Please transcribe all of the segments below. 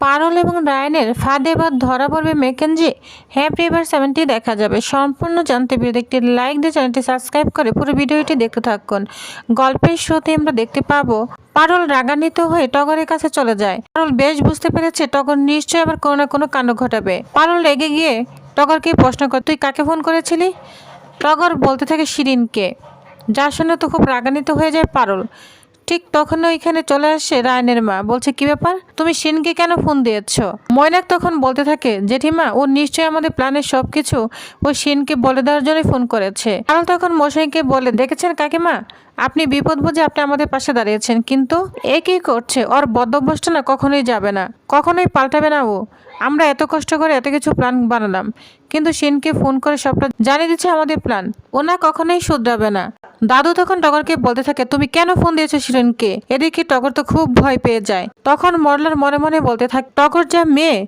পারল এবং রায়নের ফাঁদে বা ধরা পড়বে মেকেনজি হ্যাপি এবার সেভেন্টি দেখা যাবে। সম্পূর্ণ জানতে পেরে একটি লাইক দিয়ে চ্যানেলটি সাবস্ক্রাইব করে পুরো ভিডিওটি দেখতে থাকুন। গল্পের শুরুতে আমরা দেখতে পাবো, পারল রাগান্বিত হয়ে টগরের কাছে চলে যায়। পারল বেশ বুঝতে পেরেছে টগর নিশ্চয়ই আবার কোনো না কোনো কাণ্ড ঘটাবে। পারল রেগে গিয়ে টগরকে প্রশ্ন কর, তুই কাকে ফোন করেছিলি? টগর বলতে থাকে শিরিনকে। যা শুনে তো খুব রাগান্বিত হয়ে যায় পারল। ঠিক তখন ওইখানে চলে আসে রায়নের মা। বলছে, কি ব্যাপার? তুমি শিনকে কেন ফোন দিয়েছ? ময়নাক তখন বলতে থাকে, জেঠিমা, ও নিশ্চয়ই আমাদের প্ল্যানের সব কিছু ও শিনকে বলে দেওয়ার জন্যই ফোন করেছে। কারণ তখন মশাইকে বলে, দেখেছেন কাকিমা? আপনি বিপদ বুঝে আপনি আমাদের পাশে দাঁড়িয়েছেন, কিন্তু এ কি করছে? ওর বদ্ধভ্যস্ত না কখনোই যাবে না, কখনোই পাল্টাবে না ও। আমরা এত কষ্ট করে এত কিছু প্ল্যান বানালাম। কিন্তু সেনকে ফোন করে সবটা জানিয়ে দিচ্ছে আমাদের প্ল্যান। ওনা কখনোই শুধরাবে না। দাদু তখন টগরকে বলতে থাকে, তুমি কেন ফোন দিয়েছ শিরিনকে এদিকে টগর তো খুব ভয় পেয়ে যায়। তখন মরলার মনে মনে বলতে থাকে, টগর যা মেয়ে,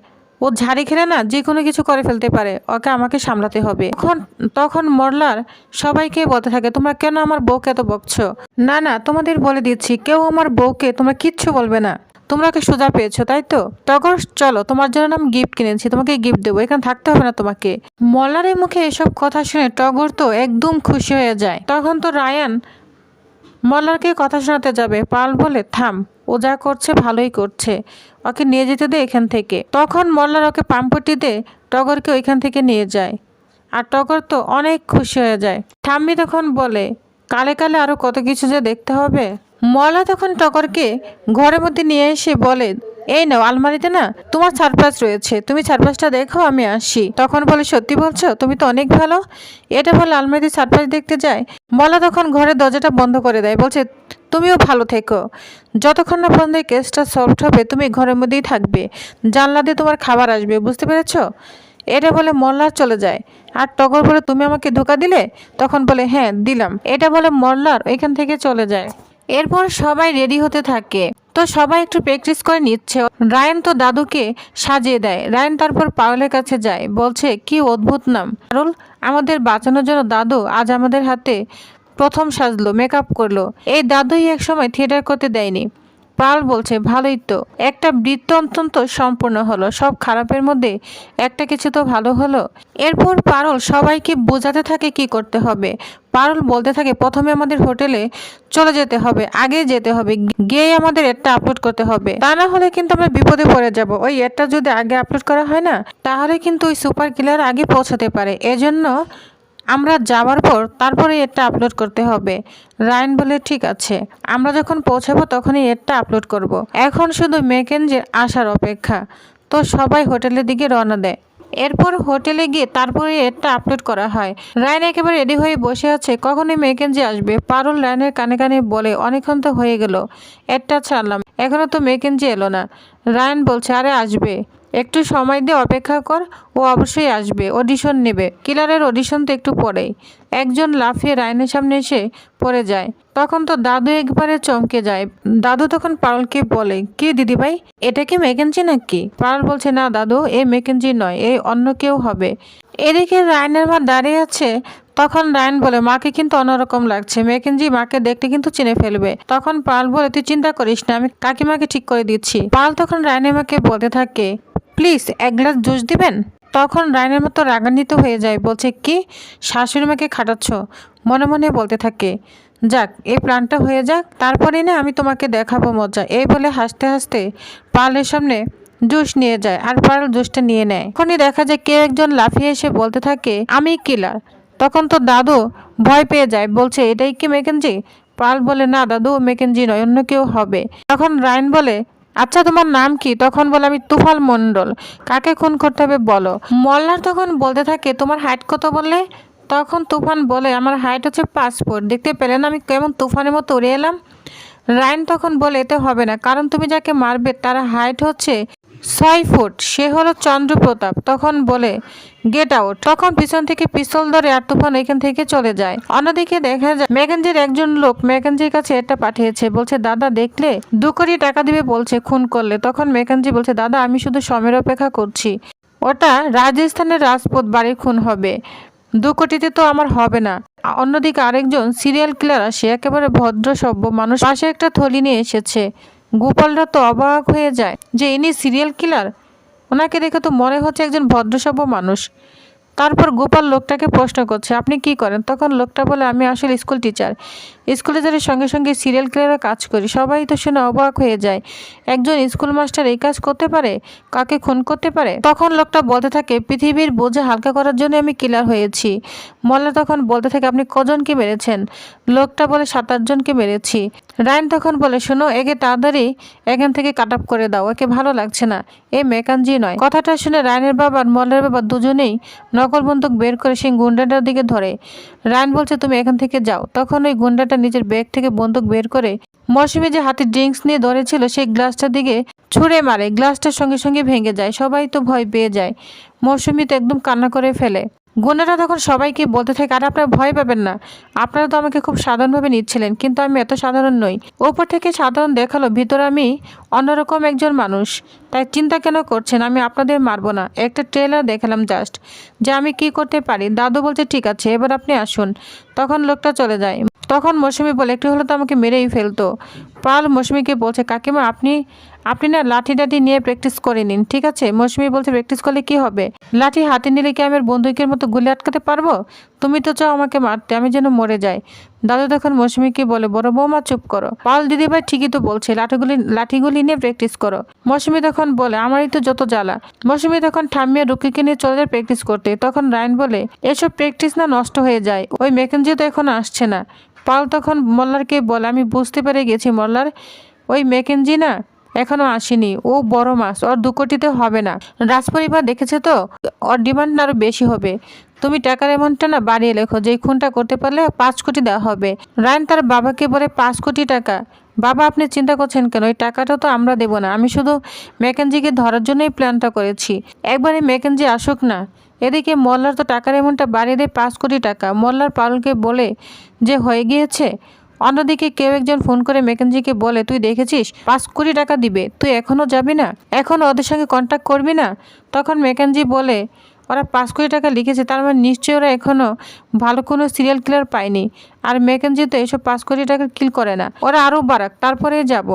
ও ঝাড়ি খেলে না যে কোনো কিছু করে ফেলতে পারে। ওকে আমাকে সামলাতে হবে। তখন তখন মরলার সবাইকে বলতে থাকে, তোমরা কেন আমার বউকে এত বকছো? না না, তোমাদের বলে দিচ্ছি, কেউ আমার বউকে তোমরা কিচ্ছু বলবে না। তোমরা ওকে সোজা পেয়েছ, তাই তো? টগর চলো, তোমার জন্য আমি গিফট কিনেছি, তোমাকে গিফট দেবো, এখানে থাকতে হবে না তোমাকে। মল্লারের মুখে এসব কথা শুনে টগর তো একদম খুশি হয়ে যায়। তখন তো রায়ান মল্লারকে কথা শোনাতে যাবে। পাল বলে, থাম, ও যা করছে ভালোই করছে। ওকে নিয়ে যেতে দে এখান থেকে। তখন মল্লার ওকে পাম্পটি দে, টগরকে ওইখান থেকে নিয়ে যায়। আর টগর তো অনেক খুশি হয়ে যায়। ঠাম্মি তখন বলে, কালে কালে আরও কত কিছু যে দেখতে হবে? মলা তখন টগরকে ঘরের মধ্যে নিয়ে এসে বলে, এই নাও আলমারিতে না, তোমার সারপ্রাইজ রয়েছে, তুমি সারপ্রাইজটা দেখো আমি আসি তখন বলে, সত্যি বলছো, তুমি তো অনেক ভালো। এটা বলে আলমারিতে সারপ্রাইজ দেখতে যায়। মলা তখন ঘরের দরজাটা বন্ধ করে দেয়, বলছে, তুমিও ভালো থেকো। যতক্ষণ না পর্যন্ত কেসটা সলভ হবে, তুমি ঘরের মধ্যেই থাকবে। জানলা দিয়ে তোমার খাবার আসবে, বুঝতে পেরেছ? এটা বলে মল্লার চলে যায়। আর টগর বলে, তুমি আমাকে ধোকা দিলে? তখন বলে হ্যাঁ দিলাম। এটা বলে মল্লার এখান থেকে চলে যায়। এরপর সবাই রেডি হতে থাকে। তো সবাই একটু প্র্যাকটিস করে নিচ্ছে। রায়ন তো দাদুকে সাজিয়ে দেয়। রায়ন তারপর পাওলের কাছে যায়। বলছে, কি অদ্ভুত নাম। কারণ আমাদের বাঁচানোর জন্য দাদু আজ আমাদের হাতে প্রথম সাজলো মেকআপ করল। এই দাদুই এক সময় থিয়েটার করতে দেয়নি। পাল বলছে, ভালোই তো। একটা বৃত্ত অত্যন্ত সম্পূর্ণ হলো। সব খারাপের মধ্যে একটা কিছু তো ভালো হলো। এরপর পারল সবাইকে বোঝাতে থাকে কি করতে হবে। পারল বলতে থাকে, প্রথমে আমাদের হোটেলে চলে যেতে হবে, আগে যেতে হবে। গিয়ে আমাদের এডটা আপলোড করতে হবে। তা না হলে কিন্তু আমরা বিপদে পড়ে যাব। ওই এডটা যদি আগে আপলোড করা হয় না, তাহলে কিন্তু ওই সুপার কিলার আগে পৌঁছাতে পারে। এজন্য আমরা যাওয়ার পর তারপরে এডটা আপলোড করতে হবে। রায়ন বলে, ঠিক আছে। আমরা যখন পৌঁছাবো তখনই এডটা আপলোড করব। এখন শুধু মেকেনজির আসার অপেক্ষা। তো সবাই হোটেলের দিকে রওনা দেয়। এরপর হোটেলে গিয়ে তারপরে এডটা আপলোড করা হয়। রায়ন একেবারে রেডি হয়ে বসে আছে। কখনই মেকেনজি আসবে। পারুল রায়নের কানে কানে বলে, অনেকক্ষণ তো হয়ে গেল। এডটা ছাড়লাম। এখনও তো মেকেনজি এলো না। রায়ন বলছে, আরে আসবে। একটু সময় দিয়ে অপেক্ষা কর, ও অবশ্যই আসবে, অডিশন নেবে। কিলারের অডিশন তো একটু পরেই। একজন লাফিয়ে রায়নের সামনে এসে পড়ে যায়। তখন তো দাদু একবারে চমকে যায়। দাদু তখন পারলকে বলে, কি দিদি ভাই এটা কি মেকেনজি নাকি? পারল বলছে, না দাদু, এ মেকেনজি নয় এই অন্য কেউ হবে। এদিকে রায়নের মা দাঁড়িয়ে আছে। তখন রায়ন বলে, মাকে কিন্তু অন্যরকম লাগছে। মেকেনজি মাকে দেখতে কিন্তু চিনে ফেলবে। তখন পাল বলে, তুই চিন্তা করিস না, আমি কাকিমাকে ঠিক করে দিচ্ছি। পাল তখন রায়নের মাকে বলতে থাকে প্লিজ এক গ্লাস জুস দিবেন? তখন রায়নের মতো রাগান্বিত হয়ে যায়, বলছে, কি? শাশুড়ি মাকে খাটাচ্ছ? মনে মনে বলতে থাকে, যাক, এই প্ল্যানটা হয়ে যাক, তারপরে না আমি তোমাকে দেখাবো মজা। এই বলে হাসতে হাসতে পালের সামনে জুস নিয়ে যায় আর পারল জুসটা নিয়ে নেয়। এখনই দেখা যায় কেউ একজন লাফিয়ে এসে বলতে থাকে, আমি কিলার। তখন তো দাদু ভয় পেয়ে যায়, বলছে, এটাই কি মেকেনজি? পাল বলে, না দাদু, মেকেনজি নয়, অন্য কেউ হবে। তখন রায়ন বলে আচ্ছা তোমার নাম কি? তখন বলে আমি তুফাল মণ্ডল। কাকে খুন করতে হবে বলো? মল্লার তখন বলতে থাকে, তোমার হাইট কত বললে? তখন তুফান বলে, আমার হাইট হচ্ছে পাসপোর্ট দেখতে পেলেন আমি কেমন তুফানের মতো উড়ে এলাম? রায়ন তখন বলে, এতে হবে না। কারণ তুমি যাকে মারবে, তার হাইট হচ্ছে ছয় ফুট সে হলো চন্দ্রপ্রতাপ। তখন বলে গেট আউট তখন পিছন থেকে পিস্তল ধরে আর তুফান এখান থেকে চলে যায়। অন্যদিকে দেখা যায় ম্যাকেনজির একজন লোক ম্যাকেনজির কাছে এটা পাঠিয়েছে। বলছে, দাদা, দেখলে? দু কোটি টাকা দিবে, বলছে, খুন করলে। তখন ম্যাকেনজি বলছে, দাদা, আমি শুধু সময়ের অপেক্ষা করছি। ওটা রাজস্থানের রাজপথ বাড়ির খুন হবে। দু কোটিতে তো আমার হবে না। অন্যদিকে আরেকজন সিরিয়াল কিলার আসে একেবারে ভদ্র, সভ্য মানুষ, পাশে একটা থলি নিয়ে এসেছে। গোপালরা তো অবাক হয়ে যায় যে ইনি সিরিয়াল কিলার ওনাকে দেখে তো মনে হচ্ছে একজন ভদ্রসভ্য মানুষ। তারপর গোপাল লোকটাকে প্রশ্ন করছে, আপনি কি করেন? তখন লোকটা বলে, আমি আসলে স্কুল টিচার। স্কুল টিচারের সঙ্গে সঙ্গে সিরিয়াল কিলারের কাজ করি। সবাই তো শুনে অবাক হয়ে যায়। একজন স্কুল মাস্টার এই কাজ করতে পারে? কাকে খুন করতে পারে? তখন লোকটা বলতে থাকে, পৃথিবীর বোঝা হালকা করার জন্য আমি কিলার হয়েছি। মোল্লা তখন বলতে থাকে, আপনি কজনকে মেরেছেন? লোকটা বলে, সাত আটজনকে মেরেছি। রায়ন তখন বলে, শোনো, একে তাড়াতাড়ি এখান থেকে কাট আপ করে দাও। একে ভালো লাগছে না। এ মেকানজি নয়। কথাটা শুনে রায়নের বাবা আর মল্লের বাবা দুজনেই নকল বন্দুক বের করে সেই গুন্ডাটার দিকে ধরে। রায়ন বলছে, তুমি এখান থেকে যাও। তখন ওই গুন্ডাটা নিজের ব্যাগ থেকে বন্দুক বের করে মৌসুমি যে হাতে ড্রিঙ্কস নিয়ে ধরেছিল, সেই গ্লাসটার দিকে ছুঁড়ে মারে। গ্লাসটার সঙ্গে সঙ্গে ভেঙে যায়। সবাই তো ভয় পেয়ে যায়। মৌসুমি তো একদম কান্না করে ফেলে। গুন্ডাটা তখন সবাইকে বলতে থাকে, আর আপনারা ভয় পাবেন না। আপনারা তো আমাকে খুব সাধারণভাবে নিচ্ছিলেন, কিন্তু আমি এত সাধারণ নই। ওপর থেকে সাধারণ দেখাল, ভিতরে আমি অন্যরকম একজন মানুষ। তাই চিন্তা কেন করছেন? আমি আপনাদের মারবো না। একটা ট্রেলার দেখালাম জাস্ট যে আমি কি করতে পারি? দাদু বলছে, ঠিক আছে, এবার আপনি আসুন। তখন লোকটা চলে যায়। তখন মৌসুমি বলে, একটু হলে তো আমাকে মেরেই ফেলতো। পাল মৌসুমিকে বলছে, কাকিমা, আপনি আপনি না লাঠি টাঠি নিয়ে প্র্যাকটিস করে নিন, ঠিক আছে? মৌসুমি বলছে প্র্যাকটিস করলে কি হবে? লাঠি হাতে নিলে কি আমি আর বন্দুকের মতো গুলি আটকাতে পারব? তুমি তো চাও আমাকে মারতে, আমি যেন মরে যাই। দাদু তখন মৌসুমিকে বলে, বড় বৌমা, চুপ করো। পাল দিদিভাই ঠিকই তো বলছে, লাঠিগুলি লাঠিগুলি নিয়ে প্র্যাকটিস করো। মৌসুমি তখন বলে, আমারই তো যত জ্বালা। মৌসুমি তখন ঠাম্মিয়া রুকিকে নিয়ে চলে যায় প্র্যাকটিস করতে। তখন রায়ন বলে, এসব প্র্যাকটিস না নষ্ট হয়ে যায়, ওই মেকেনজি তো এখন আসছে না। পাল তখন মল্লারকে বলে, আমি বুঝতে পেরে গেছি মল্লার ওই মেকেনজি না? এখনও আসেনি। ও বড় মাছ, ওর দু কোটিতে হবে না। রাজপরিবার দেখেছে তো? ওর ডিমান্ড আরও বেশি হবে। তুমি টাকার অ্যামাউন্টটা না বাড়িয়ে লেখো যে খুনটা করতে পারলে পাঁচ কোটি দেওয়া হবে। রায়ন তার বাবাকে বলে, পাঁচ কোটি টাকা? বাবা, আপনি চিন্তা করছেন কেন? ওই টাকাটা তো আমরা দেবো না। আমি শুধু ম্যাকেনজিকে ধরার জন্যই প্ল্যানটা করেছি। একবারে ম্যাকেনজি আসুক না? এদিকে মোল্লার তো টাকার অ্যামাউন্টটা বাড়িয়ে দেয় পাঁচ কোটি টাকা। মোল্লার পারুলকে বলে, যে হয়ে গিয়েছে অন্যদিকে কেউ একজন ফোন করে মেকেনজিকে বলে, তুই দেখেছিস? পাঁচ কোটি টাকা দিবে। তুই এখনও যাবি না? এখনও ওদের সঙ্গে কন্ট্যাক্ট করবি না? তখন মেকেনজি বলে, ওরা পাঁচ কোটি টাকা লিখেছে, তার মানে নিশ্চয়ই ওরা এখনও ভালো কোনো সিরিয়াল কিলার পায়নি। আর মেকেনজি তো এসব পাঁচ কোটি টাকা কিল করে না। ওরা আরও বাড়াক তারপরে যাব।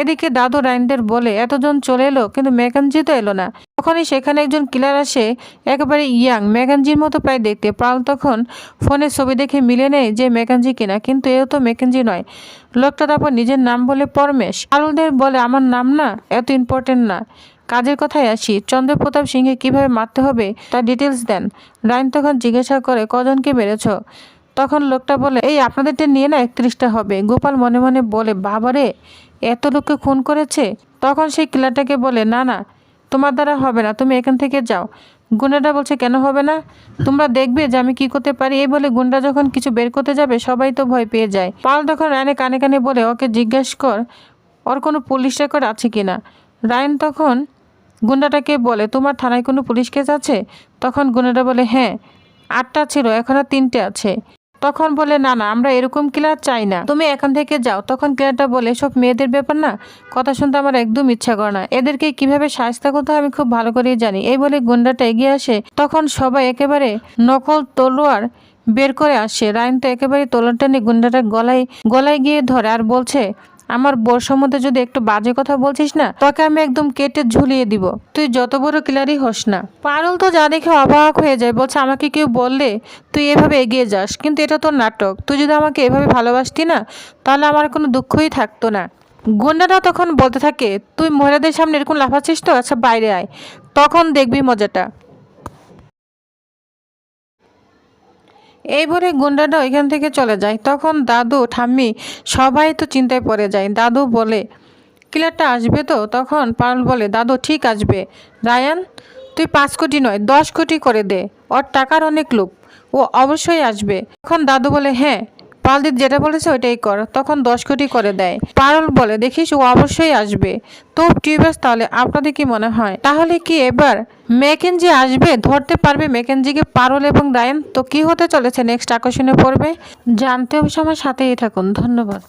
এদিকে দাদু রাইনদের বলে, এতজন চলে এলো, কিন্তু মেকানজি তো এলো না। তখনই সেখানে একজন কিলার আসে, একেবারে ইয়াং মেকানজির মতো প্রায় দেখতে। পাল তখন ফোনে ছবি দেখে মিলে নেয় যে মেকানজি কিনা, কিন্তু এও তো মেকানজি নয়। লোকটা তারপর নিজের নাম বলে পরমেশ। পারুলদের বলে, আমার নাম না, এত ইম্পর্টেন্ট না। কাজের কথায় আসি। চন্দ্রপ্রতাপ সিংহে কীভাবে মারতে হবে তার ডিটেলস দেন। রাইন তখন জিজ্ঞাসা করে, কজনকে মেরেছ? তখন লোকটা বলে, এই আপনাদেরটা নিয়ে না একত্রিশটা হবে। গোপাল মনে মনে বলে, বাবারে, এত লোককে খুন করেছে? তখন সেই কিলারটাকে বলে, না না তোমার দ্বারা হবে না, তুমি এখান থেকে যাও। গুন্ডাটা বলছে, কেন হবে না? তোমরা দেখবে যে আমি কি করতে পারি? এই বলে গুন্ডা যখন কিছু বের করতে যাবে, সবাই তো ভয় পেয়ে যায়। পাল তখন রায়নে কানে কানে বলে, ওকে জিজ্ঞেস কর, ওর কোনো পুলিশ রেকর্ড আছে কি না? রায়ন তখন গুন্ডাটাকে বলে, তোমার থানায় কোনো পুলিশ কেস আছে? তখন গুন্ডাটা বলে হ্যাঁ আটটা ছিল, এখন আর তিনটে আছে। তখন বলে, না না, আমরা এরকম কিলার চাই না। তুমি এখান থেকে যাও। তখন কিলারটা বলে সব মেয়েদের ব্যাপার না, কথা শুনতে আমার একদম ইচ্ছা করে না। এদেরকে কীভাবে সাহস্তা করতে আমি খুব ভালো করেই জানি। এই বলে গুন্ডাটা এগিয়ে আসে। তখন সবাই একেবারে নকল তলোয়ার বের করে আসে। রায়ন তো একেবারে তলোয়ারটা নিয়ে গুন্ডাটা গলায় গলায় গিয়ে ধরে আর বলছে আমার বোর সম্বন্ধে যদি একটু বাজে কথা বলছিস না, তোকে আমি একদম কেটে ঝুলিয়ে দিব। তুই যত বড় কিলারই হোস না। পারুল তো যা দেখে অবাক হয়ে যায়, বলছে, আমাকে কেউ বললে তুই এভাবে এগিয়ে যাস। কিন্তু এটা তোর নাটক। তুই যদি আমাকে এভাবে ভালোবাসতি না, তাহলে আমার কোনো দুঃখই থাকতো না। গুন্ডারা তখন বলতে থাকে, তুই মহিলাদের সামনে এরকম লাফাচ্ছিস তো? আচ্ছা বাইরে আয়। তখন দেখবি মজাটা। এই বলে গুন্ডাটা ওইখান থেকে চলে যায়। তখন দাদু, ঠাম্মি, সবাই তো চিন্তায় পড়ে যায়। দাদু বলে, কিলারটা আসবে তো? তখন পারুল বলে, দাদু, ঠিক আসবে। রায়ান, তুই পাঁচ কোটি নয়, দশ কোটি করে দে। ওর টাকার অনেক লোক ও অবশ্যই আসবে। তখন দাদু বলে হ্যাঁ। পালদীপ যেটা বলেছে ওইটাই কর, তখন দশ কোটি করে দেয়। পারল বলে, দেখিস ও অবশ্যই আসবে। তো টিউবাস তাহলে আপনাদের কি মনে হয়? তাহলে কি এবার ম্যাকেনজি আসবে? ধরতে পারবে ম্যাকেনজিকে পারল এবং রায়ন? তো কি হতে চলেছে? নেক্সট আকর্ষণে পড়বে। জানতে হবে সময় সাথেই থাকুন। ধন্যবাদ।